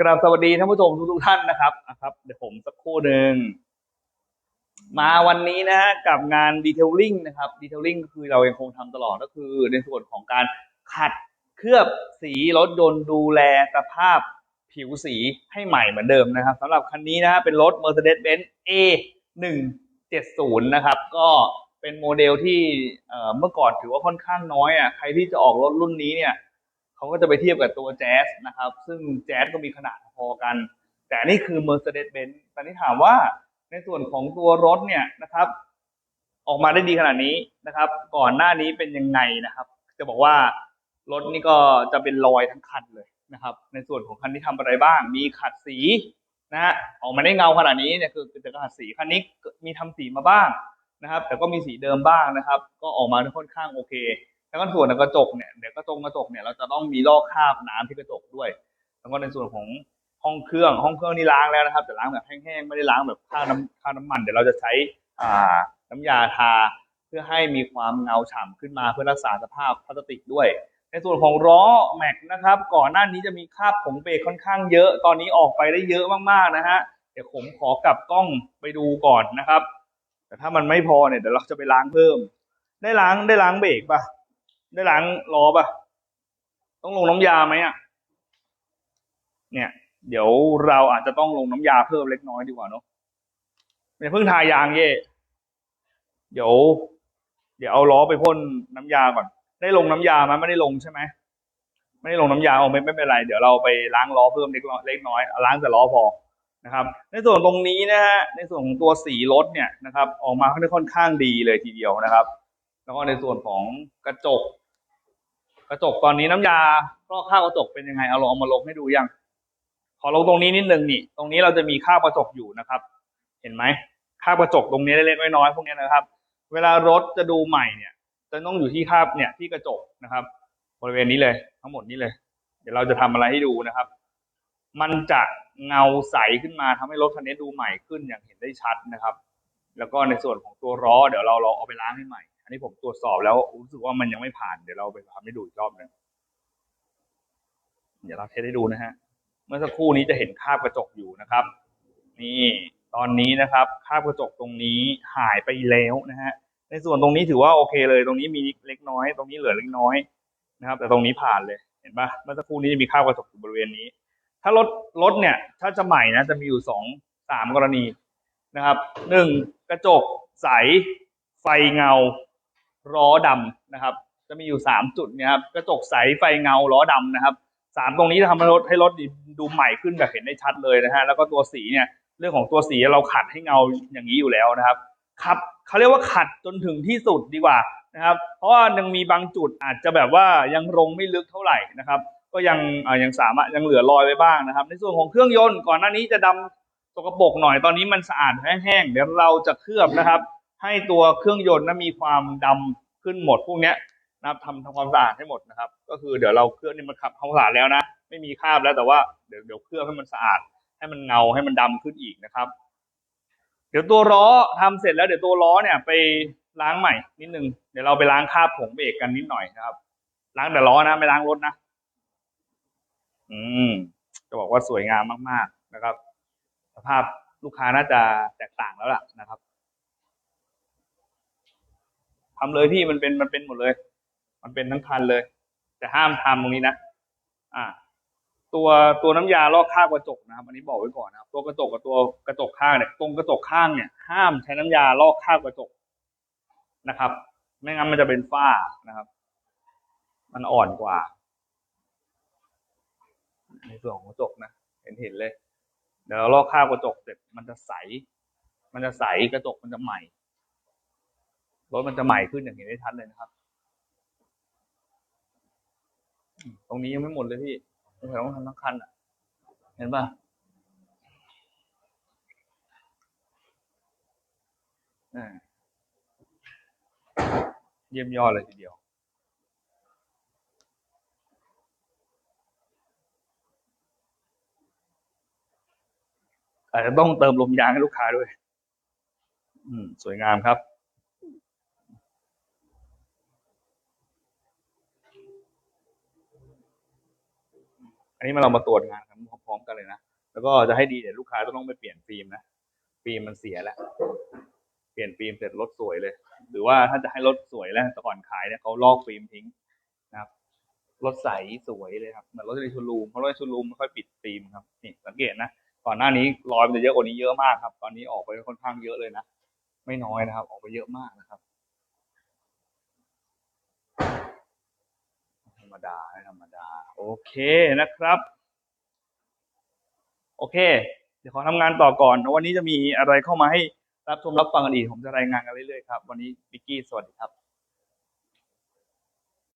กราบสวัสดีท่านผู้ชมทุกท่านนะครับนะครับ เดี๋ยวผมสักครู่หนึ่งมาวันนี้นะฮะกับงานดีเทลลิ่งนะครับดีเทลลิ่งคือเรายังคงทำตลอดก็คือ ในส่วนของการขัดเคลือบสีรถยนต์ดูแลสภาพผิวสีให้ใหม่เหมือนเดิมนะครับสำหรับคันนี้นะฮะเป็นรถ Mercedes-Benz A 170นะครับ ก็เป็นโมเดลที่เมื่อก่อนถือว่าค่อนข้างน้อยอะใครที่จะออกรถรุ่นนี้เนี่ย เขาก็จะไปเทียบกับตัวแจ๊สนะครับ ซึ่งแจ๊สก็มีขนาดพอกัน แต่นี่คือ Mercedes-Benz ตอนนี้ถามว่าในส่วนของตัวรถเนี่ยนะครับ ออกมาได้ดีขนาดนี้นะครับ ก่อนหน้านี้เป็นยังไงนะครับ จะบอกว่ารถนี่ก็จะเป็นรอยทั้งคันเลยนะครับ ในส่วนของคันที่ทำอะไรบ้าง มีขัดสีนะฮะออกมาได้เงาขนาดนี้เนี่ยคือจะขัดสีคันนี้มีทำสีมาบ้างนะครับ แต่ก็มีสีเดิมบ้างนะครับ ก็ออกมาได้ค่อนข้างโอเค แล้วก็ส่วนกระจกเนี่ยเดี๋ยวกระจกกระจกเนี่ยเราจะต้องมีลอกคราบน้ำที่กระจกด้วย แล้วก็ในส่วนของห้องเครื่องห้องเครื่องนี่ล้างแล้วนะครับ แต่ล้างแบบแห้งๆไม่ได้ล้างแบบค่าน้ำค่าน้ำมันเดี๋ยวเราจะใช้อ่าน้ำยาทาเพื่อให้มีความเงาฉ่ำขึ้นมาเพื่อรักษาสภาพพลาสติกด้วย ในส่วนของล้อแม็กนะครับ ก่อนหน้านี้จะมีคราบผงเบรกค่อนข้างเยอะ ตอนนี้ออกไปได้เยอะมากๆนะฮะเดี๋ยวผมขอกลับกล้องไปดูก่อนนะครับ แต่ถ้ามันไม่พอเนี่ยเดี๋ยวเราจะไปล้างเพิ่ม ได้ล้างได้ล้างเบรกปะ ได้ล้างล้อป่ะ ต้องลงน้ำยาไหมอะ เนี่ย เดี๋ยวเราอาจจะต้องลงน้ำยาเพิ่มเล็กน้อยดีกว่าเนาะอย่เพิ่งทายางเย่เดี๋ยว เดี๋ยวเอาล้อไปพ่นน้ำยาก่อน ได้ลงน้ำยาไหมไม่ได้ลงใช่ไหมไม่ได้ลงน้ำยาเอาไม่ไม่เป็นไร เดี๋ยวเราไปล้างล้อเพิ่มเล็กน้อยเล็กน้อยล้างแต่ล้อพอนะครับ ในส่วนตรงนี้นะฮะในส่วนของตัวสีรถเนี่ยนะครับ ออกมาค่อนข้างดีเลยทีเดียวนะครับ แล้วก็ในส่วนของกระจก กระจกตอนนี้น้ำยาก็ค่าบกระจกเป็นยังไงเอาลองเอามาลงให้ดูยัง ขอลงตรงนี้นิดนึงนี่ ตรงนี้เราจะมีค่าบกระจกอยู่นะครับ เห็นไหมค่าบกระจกตรงนี้เล็กๆน้อยๆพวกนี้นะครับ เวลารถจะดูใหม่เนี่ย จะต้องอยู่ที่ค่าบเนี่ยที่กระจกนะครับ บริเวณนี้เลยทั้งหมดนี้เลย เดี๋ยวเราจะทำอะไรให้ดูนะครับ มันจะเงาใสขึ้นมาทำให้รถคันนี้ดูใหม่ขึ้นอย่างเห็นได้ชัดนะครับ แล้วก็ในส่วนของตัวล้อเดี๋ยวเราเราเอาไปล้างให้ใหม่ อันนี้ผมตรวจสอบแล้วรู้สึกว่ามันยังไม่ผ่านเดี๋ยวเราไปทำให้ดูอีกรอบหนึ่งเดี๋ยวเราเทสให้ดูนะฮะ เมื่อสักครู่นี้จะเห็นคาบกระจกอยู่นะครับ นี่ตอนนี้นะครับคาบกระจกตรงนี้หายไปแล้วนะฮะ ในส่วนตรงนี้ถือว่าโอเคเลย ตรงนี้มีเล็กน้อย ตรงนี้เหลือเล็กน้อยนะครับ แต่ตรงนี้ผ่านเลย เห็นปะเมื่อสักครู่นี้จะมีคาบกระจกอยู่บริเวณนี้ ถ้ารถรถเนี่ย ถ้าจะใหม่นะจะมีอยู่สองสามกรณีนะครับหนึ่งกระจกใสไฟเงา ล้อดำนะครับ จะมีอยู่สามจุดเนี่ยครับกระจกใสไฟเงาล้อดำนะครับสามตรงนี้จะทำให้รถให้รถดูใหม่ขึ้นแบบเห็นได้ชัดเลยนะฮะแล้วก็ตัวสีเนี่ยเรื่องของตัวสีเราขัดให้เงาอย่างนี้อยู่แล้วนะครับครับเขาเรียกว่าขัดจนถึงที่สุดดีกว่านะครับ เพราะว่ายังมีบางจุดอาจจะแบบว่ายังลงไม่ลึกเท่าไหร่นะครับ ก็ยังอ่ายังสามารถยังเหลือรอยไว้บ้างนะครับ ในส่วนของเครื่องยนต์ก่อนหน้านี้จะดำสกปรกหน่อยตอนนี้มันสะอาดแห้งๆเดี๋ยวเราจะเคลือบนะครับ ให้ตัวเครื่องยนต์นั้นมีความดำขึ้นหมดพวกเนี้ยนะครับทำทำความสะอาดให้หมดนะครับ ก็คือเดี๋ยวเราเคลือบนี่มันขับความสะอาดแล้วนะ ไม่มีคราบแล้วแต่ว่าเดี๋ยวเดี๋ยวเคลือบให้มันสะอาด ให้มันเงาให้มันดำขึ้นอีกนะครับ เดี๋ยวตัวล้อทำเสร็จแล้วเดี๋ยวตัวล้อเนี่ยไปล้างใหม่นิดนึงเดี๋ยวเราไปล้างคราบผงเบรกกันนิดหน่อยนะครับ ล้างแต่ล้อนะไม่ล้างรถนะ อืมจะบอกว่าสวยงามมาก ๆนะครับ สภาพลูกค้าน่าจะแตกต่างแล้วล่ะนะครับ ทำเลยพี่มันเป็นมันเป็นหมดเลย มันเป็นทั้งคันเลย แต่ห้ามทำตรงนี้นะ อ่า ตัวตัวน้ำยาลอกคราบกระจกนะครับ อันนี้บอกไว้ก่อนนะครับ ตัวกระจกกับตัวกระจกข้างเนี่ย ตรงกระจกข้างเนี่ย ห้ามใช้น้ำยาลอกคราบกระจกนะครับ ไม่งั้นมันจะเป็นฝ้านะครับ มันอ่อนกว่า ในส่วนของกระจกนะ เห็นเห็นเลย เดี๋ยวเราลอกคราบกระจกเสร็จมันจะใส มันจะใสกระจกมันจะใหม่ รถมันจะใหม่ขึ้นอย่างเห็นได้ชัดเลยนะครับ ตรงนี้ยังไม่หมดเลยพี่ต้องต้องทำทั้งคันอะ เห็นป่ะเยี่ยมยอดเลยทีเดียวอาจจะต้องเติมลมยางให้ลูกค้าด้วย อืม สวยงามครับ นนี้มาเรามาตรวจงานกันพร้อมๆกันเลยนะ แล้วก็จะให้ดีเดี๋ยวลูกค้าต้องไปเปลี่ยนฟิล์มนะ ฟิล์มมันเสียแล้ว เปลี่ยนฟิล์มเสร็จรถสวยเลย หรือว่าถ้าจะให้รถสวยแล้วแต่ก่อนขายเนี่ยเขาลอกฟิล์มทิ้งนะครับ รถใสสวยเลยครับ เหมือนรถในชูรูม เพราะรถในชูรูมไม่ค่อยปิดฟิล์มครับ นี่สังเกตนะ ก่อนหน้านี้รอยมันจะเยอะกว่านี้เยอะมากครับ ตอนนี้ออกไปค่อนข้างเยอะเลยนะ ไม่น้อยนะครับ ออกไปเยอะมากนะครับ ธรรมดาธรรมดา โอเคนะครับ โอเค เดี๋ยวขอทำงานต่อก่อน วันนี้จะมีอะไรเข้ามาให้รับชมรับฟังกันอีก ผมจะรายงานกันเรื่อยๆครับ วันนี้บิกกี้ สวัสดีครับ